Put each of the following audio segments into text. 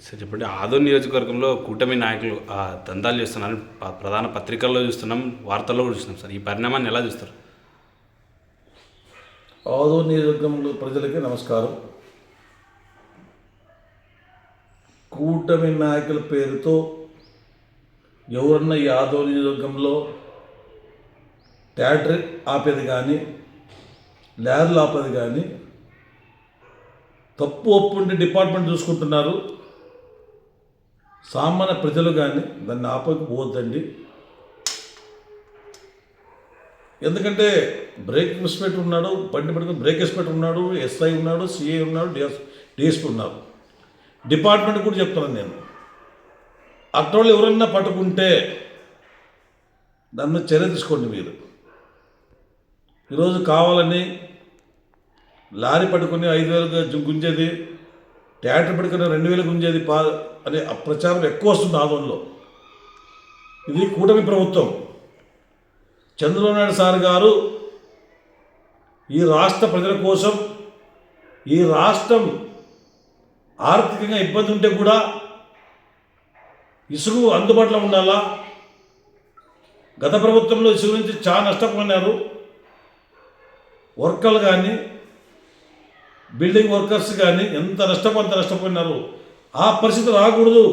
సరే చెప్పండి. ఆదో నియోజకవర్గంలో కూటమి నాయకులు ఆ, దందాలు చేస్తున్నారు. ప్రధాన పత్రికల్లో చూస్తున్నాం వార్తల్లో కూడా చూస్తున్నాం. సార్ ఈ పరిణామాన్ని ఎలా చూస్తారు? ఆదో నియోజకవర్గంలో ప్రజలకి నమస్కారం. కూటమి నాయకుల పేరుతో ఎవరన్నా ఈ ఆదో నియోజకవర్గంలో ట్యాటర్ ఆపేది కానీ ల్యాబ్లు ఆపేది కానీ తప్పు ఒప్పుంటే డిపార్ట్మెంట్ చూసుకుంటున్నారు. సామాన్య ప్రజలు కానీ దాన్ని ఆపకపోవద్దండి. ఎందుకంటే బ్రేక్ ఇన్స్పెక్టర్ ఉన్నాడు బండి పట్టుకుని బ్రేక్ ఇన్స్పెక్టర్ ఉన్నాడు ఎస్ఐ ఉన్నాడు సిఐ ఉన్నాడు డిఎస్ డిఎస్పీ ఉన్నారు. డిపార్ట్మెంట్ కూడా చెప్తున్నాను నేను. అట్టోళ్ళు ఎవరన్నా పట్టుకుంటే దాన్ని చర్య తీసుకోండి మీరు. ఈరోజు కావాలని లారీ పట్టుకుని ఐదు వేలుగా గుంజేది ట్యాక్టర్ పట్టుకుని రెండు వేలకు గుంజేది పా అనే ఆ ప్రచారం ఎక్కువ వస్తుంది ఆదంలో ఇది కూటమి ప్రభుత్వం. చంద్రబాబు నాయుడు సార్ గారు ఈ రాష్ట్ర ప్రజల కోసం ఈ రాష్ట్రం ఆర్థికంగా ఇబ్బంది ఉంటే కూడా ఇసుగు అందుబాటులో ఉండాలా? గత ప్రభుత్వంలో ఇసుగు నుంచి చాలా నష్టపోయినారు వర్కర్లు కానీ బిల్డింగ్ వర్కర్స్ కానీ ఎంత నష్టపో అంత నష్టపోయినారు. ఆ పరిస్థితి రాకూడదు.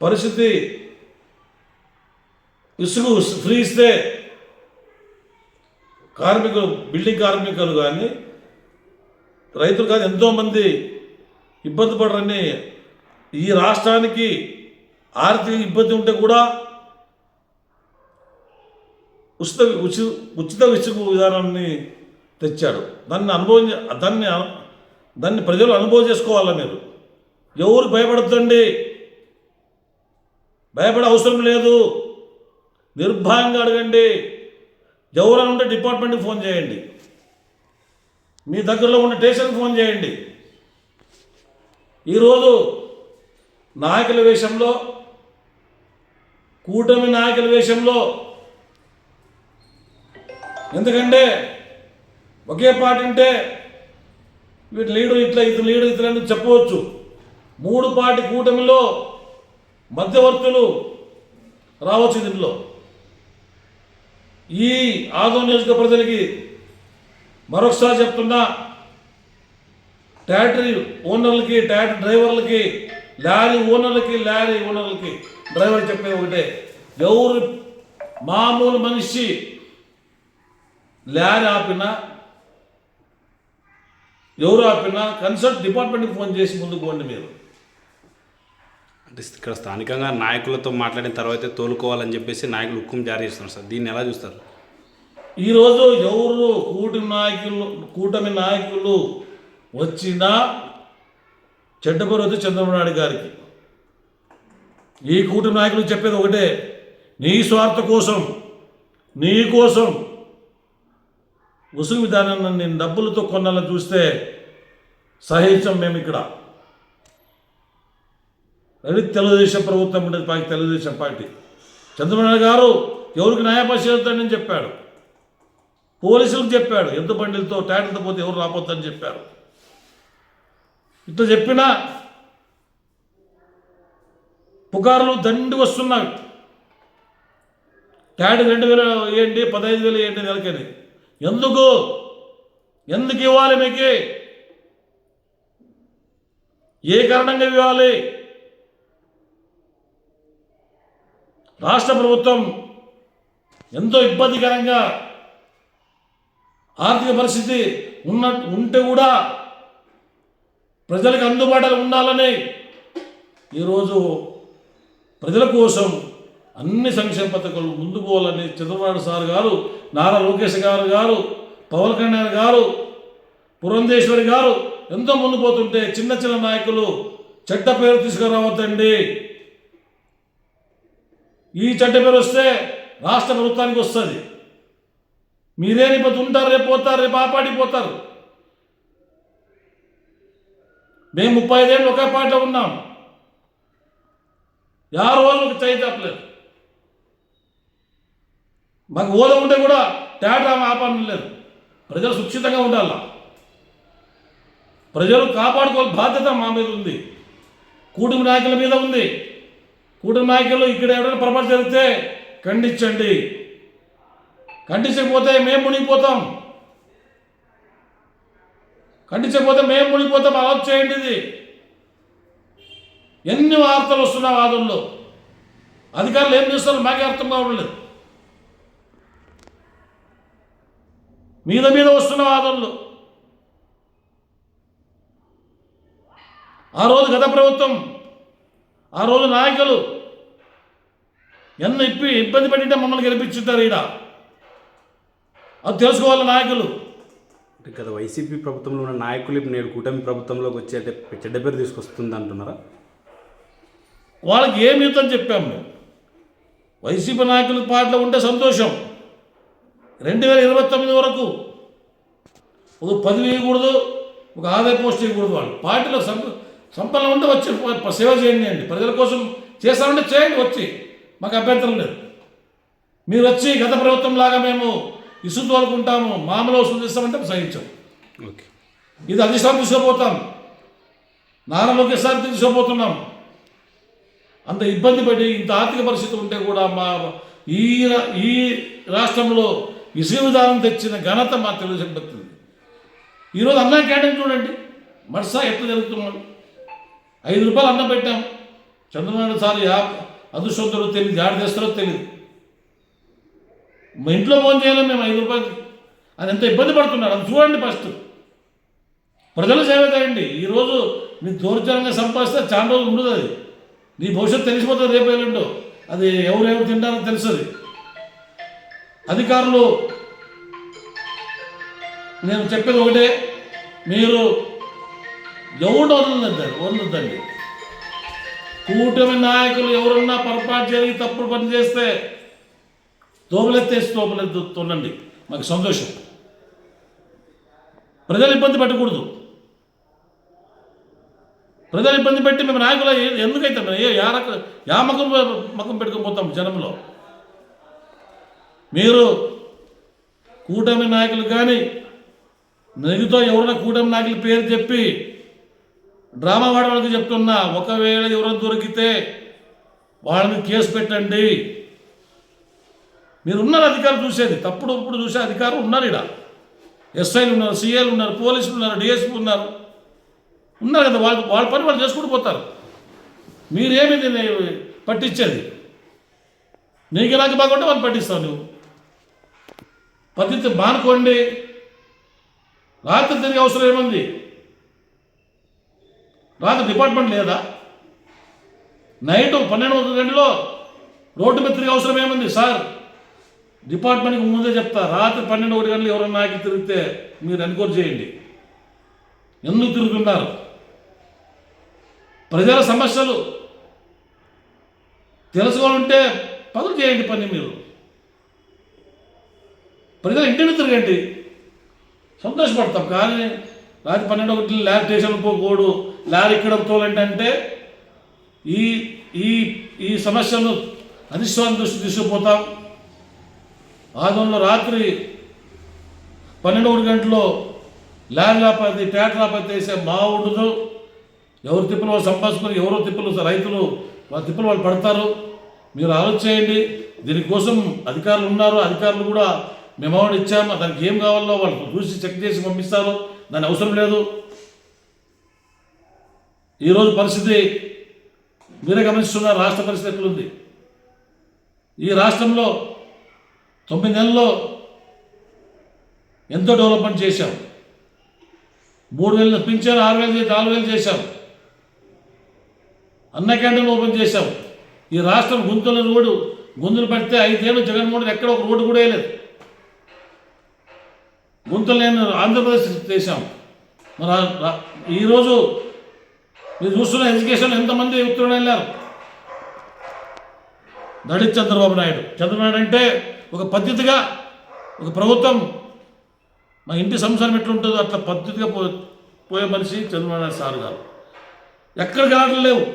పరిస్థితి ఇసుగు ఫ్రీ ఇస్తే కార్మికులు బిల్డింగ్ కార్మికులు కానీ రైతులు కానీ ఎంతోమంది ఇబ్బంది పడరని ఈ రాష్ట్రానికి ఆర్థిక ఇబ్బంది ఉంటే కూడా ఉచిత ఉచి ఉచిత విసుగు విధానాన్ని తెచ్చాడు దాన్ని అనుభవం దాన్ని దాన్ని ప్రజలు అనుభవం చేసుకోవాలా మీరు? ఎవరు భయపడద్దండి? భయపడే అవసరం లేదు. నిర్భయంగా అడగండి. ఎవరైనా ఉంటే డిపార్ట్మెంట్కి ఫోన్ చేయండి. మీ దగ్గరలో ఉన్న స్టేషన్కి ఫోన్ చేయండి. ఈరోజు నాయకుల వేషంలో కూటమి నాయకుల వేషంలో ఎందుకంటే ఒకే పార్టీ ఉంటే వీటి లీడు ఇట్లా ఇతరు లీడు ఇతరులని చెప్పవచ్చు. మూడు పార్టీ కూటమిలో మధ్యవర్తులు రావచ్చు దీంట్లో ఈ ఆదో నియోజక ప్రజలకి మరొకసారి చెప్తున్నా ట్యాటరీ ఓనర్లకి ట్యాటరీ డ్రైవర్లకి లారీ ఓనర్లకి లారీ ఓనర్లకి డ్రైవర్ చెప్పే ఒకటే ఎవరు మామూలు మనిషి లారీ ఆపినా ఎవరు ఆపినా కన్సల్ట్ డిపార్ట్మెంట్కి ఫోన్ చేసి ముందుకు పోండి మీరు. అంటే ఇక్కడ స్థానికంగా నాయకులతో మాట్లాడిన తర్వాతే తోలుకోవాలని చెప్పేసి నాయకులు హుక్కుం జారీ చేస్తున్నారు సార్. దీన్ని ఎలా చూస్తారు? ఈరోజు ఎవరు కూటమి నాయకులు కూటమి నాయకులు వచ్చినా చెడ్డ పేరు వచ్చి చంద్రబాబు నాయుడు గారికి. ఈ కూటమి నాయకులు చెప్పేది ఒకటే నీ స్వార్థ కోసం నీ కోసం ఉసుగు విధానాన్ని నేను డబ్బులతో కొనాలని చూస్తే సహించం మేము ఇక్కడ. అది తెలుగుదేశం ప్రభుత్వం ఉండేది పార్టీ తెలుగుదేశం పార్టీ. చంద్రబాబు గారు ఎవరికి న్యాయపరిశీలితానని చెప్పాడు. పోలీసులకు చెప్పాడు. ఎద్దు బండిలతో ట్యాటర్తో పోతే ఎవరు రాపోద్దని చెప్పారు. ఇట్లా చెప్పినా పుకార్లు దండి వస్తున్నాయి. ట్యాడ్ రెండు వేలు వేయండి పదహైదు వేలు ఏంటి నెలకని. ఎందుకు? ఎందుకు ఇవ్వాలి మీకు? ఏ కారణంగా ఇవ్వాలి? రాష్ట్ర ప్రభుత్వం ఎంతో ఇబ్బందికరంగా ఆర్థిక పరిస్థితి ఉన్న ఉంటే కూడా ప్రజలకు అందుబాటులో ఉండాలని ఈరోజు ప్రజల కోసం అన్ని సంక్షేమ పథకాలు ముందు పోవాలని చంద్రబాబు సార్ గారు నారా లోకేష్ గారు గారు పవన్ కళ్యాణ్ గారు పురంధేశ్వరి గారు ఎంతో ముందు పోతుంటే చిన్న చిన్న నాయకులు చెడ్డ పేరు తీసుకురావద్దండి. ఈ చెడ్డ పేరు వస్తే రాష్ట్ర ప్రభుత్వానికి వస్తుంది. మీరేని ఇప్పుడు ఉంటారు రేపు పోతారు రేపు ఆపాడిపోతారు మేము ముప్పై ఐదేళ్ళు ఒకే పార్టీలో ఉన్నాం. యారు రోజు ఒక చేయి తప్పలేదు. మాకు ఓద ఉంటే కూడా తేడా ఆపడం లేదు ప్రజలు సుక్షితంగా ఉండాల? ప్రజలు కాపాడుకోవాలి బాధ్యత మా మీద ఉంది. కూటమి నాయకుల మీద ఉంది. కూటమి నాయకులు ఇక్కడ ఎవరైనా పొరపాటు జరిగితే ఖండించండి. ఖండించకపోతే మేము మునిగిపోతాం. ఖండించకపోతే మేము మునిగిపోతాం. అలా చేయండి ఇది. ఎన్ని వార్తలు వస్తున్నా వాదనలో? అధికారులు ఏం చేస్తారో మాకే అర్థం కావట్లేదు. మీద మీద వస్తున్న వాదనలు. ఆ రోజు గత ప్రభుత్వం ఆ రోజు నాయకులు ఎన్న ఇప్పి ఇబ్బంది పెట్టింటే మమ్మల్ని గెలిపించుంటారు ఈడ. అది తెలుసుకోవాలి నాయకులు. అంటే గత వైసీపీ ప్రభుత్వంలో ఉన్న నాయకులు ఇప్పుడు నేడు కూటమి ప్రభుత్వంలోకి వచ్చి అంటే చెడ్డ పేరు తీసుకొస్తుంది అంటున్నారా? వాళ్ళకి ఏమి యుద్ధం చెప్పాము వైసీపీ నాయకుల పాటలో ఉంటే సంతోషం. రెండు వేల ఇరవై తొమ్మిది వరకు. ఒక పది వేయకూడదు ఒక ఆదాయ పోస్ట్ వేయకూడదు వాళ్ళు. పార్టీలో సం సంపన్న ఉంటే వచ్చి సేవ చేయండి అండి. ప్రజల కోసం చేస్తామంటే చేయండి వచ్చి. మాకు అభ్యంతరం లేదు. మీరు వచ్చి గత ప్రభుత్వం లాగా మేము ఇసుకు తోలుకుంటాము మామూలు వసూలు చేస్తామంటే సహించాం. ఓకే. ఇది అధిష్టానం తీసుకుపోతాం. నారా లోకేష్ సార్ తీసుకుపోతున్నాం. అంత ఇబ్బంది పడి ఇంత ఆర్థిక పరిస్థితి ఉంటే కూడా మా ఈ ఈ రాష్ట్రంలో ఇసుక విధానం తెచ్చిన ఘనత మా తెలుగుదేశం భక్తులు ఈరోజు అన్నం క్యాంటీన్ చూడండి. మర్సా ఎట్లా జరుగుతున్నాడు? ఐదు రూపాయలు అన్నం పెట్టాం. చంద్రబాబు సార్ అదృష్టవంతుడు తెలియదు ఆడ తెస్తారో తెలియదు మా ఇంట్లో ఫోన్ చేయాలి మేము ఐదు రూపాయలు. అది ఎంత ఇబ్బంది పడుతున్నాడు అది చూడండి ఫస్ట్. ప్రజలు సేవ చేయండి. ఈరోజు నీ దౌర్జన్యంగా సంపాదిస్తే చాలా రోజులు ఉండదు అది. నీ భవిష్యత్తు తెలిసిపోతుంది రేపు ఎల్లుండో. అది ఎవరెవరు తింటారో తెలుస్తుంది అధికారులు నేను చెప్పేది ఒకటే మీరు ఎవరు వదలదండి వదలదండి కూటమి నాయకులు ఎవరన్నా పొరపాటు జరిగి తప్పుడు పని చేస్తే తోపులెత్తేసి తోపులెత్తుతుండండి మాకు సంతోషం ప్రజలు ఇబ్బంది పెట్టకూడదు ప్రజలు ఇబ్బంది పెట్టి మేము నాయకులు ఎందుకైతే మేము ఏ యా యా మకం మకం పెట్టుకుని పోతాం జనంలో మీరు కూటమి నాయకులు కానీ మిగతా ఎవరైనా కూటమి నాయకుల పేరు చెప్పి డ్రామా వాడవాళ్ళకి చెప్తున్నా ఒకవేళ ఎవరైనా దొరికితే వాళ్ళని కేసు పెట్టండి. మీరు ఉన్నారు అధికారులు చూసేది తప్పుడు ఇప్పుడు చూసే అధికారులు ఉన్నారు ఇక్కడ ఎస్ఐలు ఉన్నారు సిఐలు ఉన్నారు పోలీసులు ఉన్నారు డిఎస్పీ ఉన్నారు. ఉన్నారు కదా వాళ్ళు వాళ్ళ పని వాళ్ళు చేసుకుంటూ పోతారు. మీరేమి పట్టించేది? నీకు నాకు బాగుంటే వాళ్ళు పట్టిస్తావు నువ్వు పద్ధతి మానుకోండి. రాత్రి తిరిగే అవసరం ఏముంది? రాత్రి డిపార్ట్మెంట్ లేదా? నైట్ పన్నెండు గంటలో రోడ్డు మీద తిరిగే అవసరం ఏముంది సార్? డిపార్ట్మెంట్కి ముందే చెప్తా రాత్రి పన్నెండు ఒకటి గంటలు ఎవరైనా నాకు తిరిగితే మీరు ఎన్కోర్ చేయండి. ఎందుకు తిరుగుతున్నారు? ప్రజల సమస్యలు. తెలుసుకోవాలంటే పనులు చేయండి పని మీరు. ప్రజలు ఇంటిని తిరగండి సంతోషపడతాం. కానీ రాత్రి పన్నెండు ఒకటి ల్యాబ్ స్టేషన్ పోకూడదు. ల్యాబ్ ఇక్కడ తోలంటే ఈ ఈ ఈ సమస్యను అధిష్టానం దృష్టి తీసుకుపోతాం. ఆదంలో రాత్రి పన్నెండు ఒకటి గంటలో ల్యాండ్ లేకపోతే ట్యాట్ లేకపోతే వేసే మా ఉండదు ఎవరు తిప్పలు వాళ్ళు సంపాదించుకొని ఎవరో తిప్పలు రైతులు వాళ్ళ తిప్పలు వాళ్ళు పడతారు. మీరు ఆలోచన చేయండి దీనికోసం అధికారులు ఉన్నారు. అధికారులు కూడా మేము అమౌంట్ ఇచ్చాము దానికి ఏం కావాలో వాళ్ళు చూసి చెక్ చేసి పంపిస్తారు. దాని అవసరం లేదు. ఈరోజు పరిస్థితి మీరే గమనిస్తున్న రాష్ట్ర పరిస్థితి ఎట్లుంది? ఈ రాష్ట్రంలో తొమ్మిది నెలల్లో ఎంతో డెవలప్మెంట్ చేశాం. మూడు వేలు పింఛన్ ఆరు వేలు చేసి నాలుగు వేలు చేశాం. అన్న క్యాంటీన్ ఓపెన్ చేశాం. ఈ రాష్ట్రం గుంతుల రోడ్డు గుంతులు పెడితే ఐదేళ్ళు జగన్మోహన్ ఎక్కడ ఒక రోడ్డు కూడా వేయలేదు. గుంతలు ఆంధ్రప్రదేశ్ చేశాం. మరి రా- ఈరోజు మీరు చూస్తున్న ఎడ్యుకేషన్ ఎంతమంది ఉత్తరం వెళ్ళారు? దళిత్ చంద్రబాబు నాయుడు. చంద్రబాబు అంటే ఒక పద్ధతిగా ఒక ప్రభుత్వం మా ఇంటి సంసారం ఎట్లుంటుందో అట్లా పద్ధతిగా పో పోయే మనిషి చంద్రబాబు నాయుడు సార్ గారు. ఎక్కడ కావడం లేవు.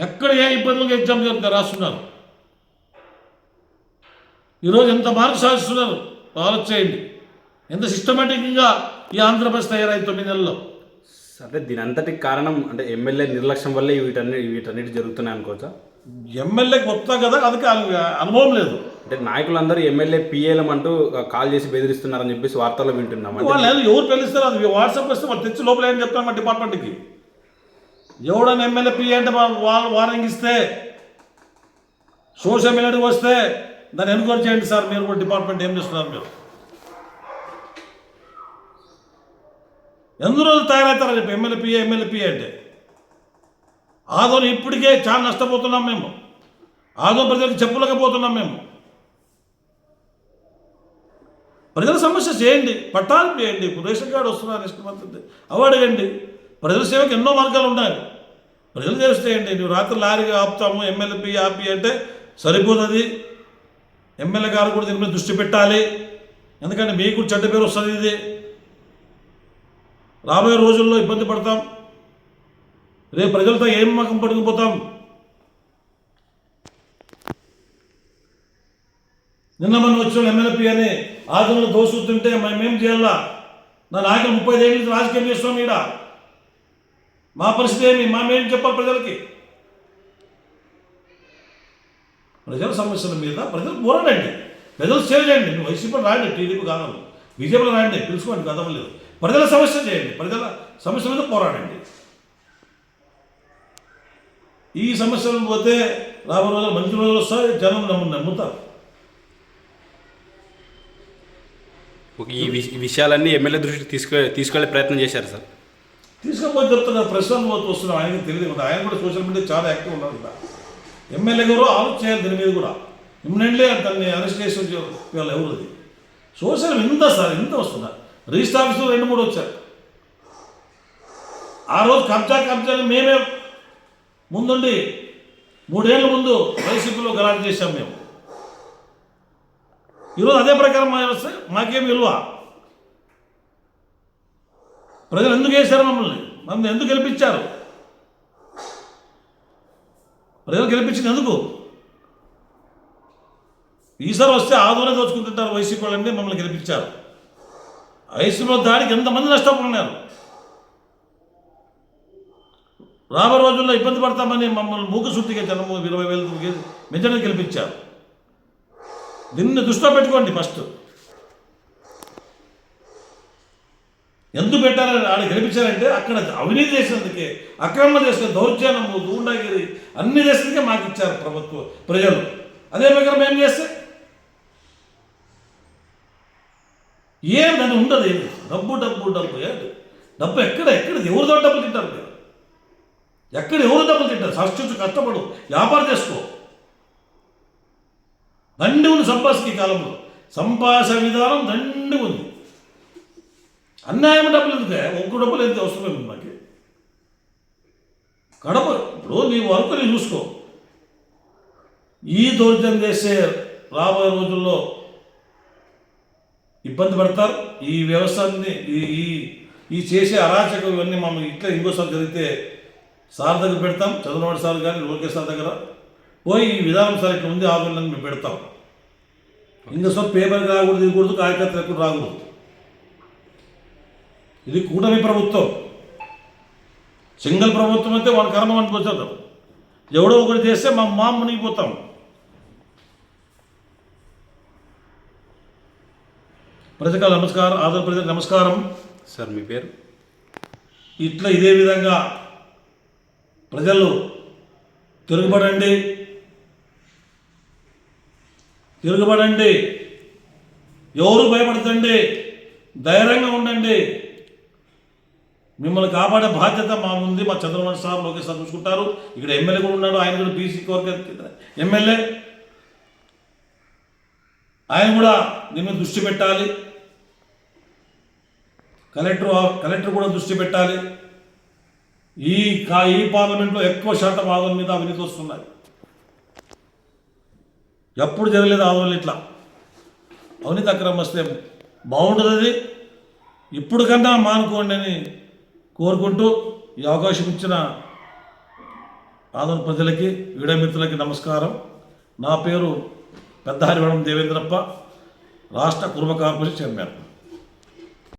ఎక్కడ ఏ ఇబ్బందులకు ఎగ్జామ్ జరుగుతారు రాస్తున్నారు. ఈరోజు ఎంత మార్పు సాధిస్తున్నారు ఆలోచన చేయండి ఎంత సిస్టమేటిక్గా ఈ ఆంధ్రప్రదేశ్ తయారైంది తొమ్మిది నెలల్లో? సరే దీని అంతటికి కారణం అంటే ఎమ్మెల్యే నిర్లక్ష్యం వల్లే వీటన్ని వీటన్నిటి జరుగుతున్నాయి అనుకోవచ్చా? ఎమ్మెల్యేకి వస్తాం కదా అందుకే అనుభవం లేదు. అంటే నాయకులందరూ ఎమ్మెల్యే పిఏలం అంటూ కాల్ చేసి బెదిరిస్తున్నారని చెప్పేసి వార్తల్లో వింటున్నాం. వాళ్ళు ఏదో ఎవరు పిలుస్తారు అది వాట్సాప్ వస్తే వాళ్ళు తెచ్చి లోపల ఏం చెప్తాను మా డిపార్ట్మెంట్కి? ఎవడని ఎమ్మెల్యే పి అంటే వాళ్ళు వార్నింగ్ ఇస్తే సోషల్ మీడియాకి వస్తే దాన్ని ఎన్క్వైరీ చేయండి సార్ మీరు కూడా డిపార్ట్మెంట్ ఏం చేస్తున్నారు మీరు? ఎన్ని రోజులు తయారవుతారా చెప్పి ఎమ్మెల్పీ ఎమ్మెల్పీ అంటే. ఆదోని ఇప్పటికే చాలా నష్టపోతున్నాం మేము. ఆదో ప్రజలకు చెప్పలేకపోతున్నాం మేము. ప్రజల సమస్య చేయండి పట్టాలు చేయండి రేషన్ కార్డు వస్తున్నారు నెక్స్ట్ మంత్ అవార్డు ప్రజల సేవకు ఎన్నో మార్గాలు ఉన్నాయి. ప్రజలు చేయండి నువ్వు రాత్రి లారీగా ఆపుతాము ఎమ్మెల్పీ ఆపి అంటే సరిపోతుంది. ఎమ్మెల్యే గారు కూడా దీని మీద దృష్టి పెట్టాలి. ఎందుకంటే మీకు కూడా చెడ్డ పేరు వస్తుంది ఇది. రాబోయే రోజుల్లో ఇబ్బంది పడతాం. రేపు ప్రజలతో ఏం మకం పట్టుకుపోతాం? నిన్న మనం వచ్చిన ఎమ్మెల్పీ అని ఆదంలో దోసుతుంటే మేమేం చేయాలా? నా నాయకులు ముప్పై ఐదు నుంచి రాజకీయం చేస్తాం ఈడ. మా పరిస్థితి ఏమి? మేమేం చెప్పాలి ప్రజలకి. ప్రజల సమస్యల మీద ప్రజలు పోరాడండి. ప్రజలు సేవ చేయండి. నువ్వు వైసీపీలో రాండి టీడీపీ కాదు బీజేపీలో రాండి పిలుచుకోండి కథం లేదు ప్రజల సమస్య చేయండి. ప్రజల సమస్య మీద పోరాడండి. ఈ సమస్యలు పోతే రాబోయే రోజులు మంచి రోజులు వస్తాయి జనం నమ్ము నమ్ముతారు. ఈ విష- ఈ విషయాలన్నీ ఎమ్మెల్యే దృష్టికి తీసుకె తీసుకెళ్ళే ప్రయత్నం చేశారు సార్. తీసుకపోయి చెప్తున్నారు ప్రశ్నలు వస్తున్నాం ఆయనకి తెలియదు. ఆయన కూడా సోషల్ మీడియా చాలా యాక్టివ్ ఉన్నారు కదా ఎమ్మెల్యే గారు ఆలోచన చేయాలి దీని మీద కూడా. ఇమ్మీడియట్లీ దాన్ని అరెస్ట్ చేసి వాళ్ళు ఎవరు సోషల్ ఇంత సార్ ఇంత వస్తున్నారు రిజిస్టర్ ఆఫీసులో రెండు మూడు వచ్చారు. ఆ రోజు కబ్జా కబ్జా మేమే ముందుండి మూడేళ్ళ ముందు వైసీపీలో గలాట్ చేశాం మేము. ఈరోజు అదే ప్రకారం మా వస్తే మాకేం విలువ? ప్రజలు ఎందుకు వేశారు మమ్మల్ని? మమ్మల్ని ఎందుకు గెలిపించారు? ప్రజలు గెలిపించింది ఎందుకు? ఈసారి వస్తే ఆదోనే దోచుకుంటుంటారు వైసీపీ వాళ్ళని మమ్మల్ని గెలిపించారు. ఐసులో దాడికి ఎంతమంది నష్టపోతున్నారు రాబో రోజుల్లో ఇబ్బంది పడతామని మమ్మల్ని మూకసూటిగా జనము ఇరవై వేలు మెజారిటీ గెలిపించారు. దీన్ని దృష్టిలో పెట్టుకోండి ఫస్ట్. ఎందుకు పెట్టారని ఆడ గెలిపించారంటే అక్కడ అవినీతి చేసినందుకే అక్రమ చేసిన దౌర్జన్యము దూండాగిరి అన్ని చేసినందుకే మాకు ఇచ్చారు ప్రభుత్వం ప్రజలు. అదే ప్రకారం ఏం చేస్తే? ఏం దాన్ని ఉండదు ఏమి? డబ్బు డబ్బు డబ్బు. ఏంటి? డబ్బు ఎక్కడ ఎక్కడ ఎవరితో డబ్బులు తింటారు మీరు? ఎక్కడ ఎవరు డబ్బులు తింటారు? సృష్టించు కష్టపడు వ్యాపారం చేసుకో. దండి ఉంది సంపాసకి కాలంలో. సంపాస విధానం దండి ఉంది. అన్యాయం డబ్బులు ఎందుకే? ఒక్క డబ్బులు ఎందుకు అవసరమే ఉంది మాకు? కడప ఇప్పుడు నీ వరకు నీ చూసుకో. ఈ దౌర్జన్యం చేసే రాబోయే రోజుల్లో ఇబ్బంది పడతారు. ఈ వ్యవస్థని ఈ ఈ ఈ చేసే అరాచకం ఇవన్నీ మనం ఇట్లా ఇంకోసారి జరిగితే సార్ దగ్గర పెడతాం చంద్రబాబు సార్ కానీ లోకేష్ సార్ దగ్గర. పోయి ఈ విధానం సార్ ఇట్లా ఉంది ఆందోళన మేము పెడతాం. ఇంకోసారి పేపర్ రాకూడదు ఇవ్వకూడదు కూడదు కార్యకర్తలు ఎక్కడ రాకూడదు. ఇది కూటమి ప్రభుత్వం. సింగిల్ ప్రభుత్వం అయితే వాళ్ళ కర్మ మనకు ఎవడో ఒకటి చేస్తే మా మా మునిగిపోతాం. ప్రజలకు నమస్కారం ఆంధ్ర ప్రజలకు నమస్కారం. సార్ మీ పేరు? ఇట్లా ఇదే విధంగా ప్రజలు తిరుగుబడండి. తిరుగుబడండి. ఎవరు భయపడతండి? ధైర్యంగా ఉండండి. మిమ్మల్ని కాపాడే బాధ్యత మా ఉంది. మా చంద్రబాబు సార్ లోకేష్ సార్ చూసుకుంటారు. ఇక్కడ ఎమ్మెల్యే కూడా ఉన్నాడు. ఆయన కూడా బీసీ వర్గ ఎమ్మెల్యే. ఆయన కూడా దీని మీద దృష్టి పెట్టాలి. కలెక్టర్ కలెక్టర్ కూడా దృష్టి పెట్టాలి. ఈ కా ఈ పార్లమెంట్లో ఎక్కువ శాతం ఆదోళన మీద అవినీతి వస్తున్నాయి. ఎప్పుడు జరగలేదు ఆదోళన ఇట్లా. అవినీతి అక్రమం వస్తే బాగుంటుంది అది ఇప్పుడు కన్నా మానుకోండి అని కోరుకుంటూ ఈ అవకాశం ఇచ్చిన ఆదోళన ప్రజలకి వీడమిత్రులకి నమస్కారం. నా పేరు పెద్ద హరివరం దేవేంద్రప్ప రాష్ట్ర కుర్మ కార్పొరేషన్ చైర్మన్.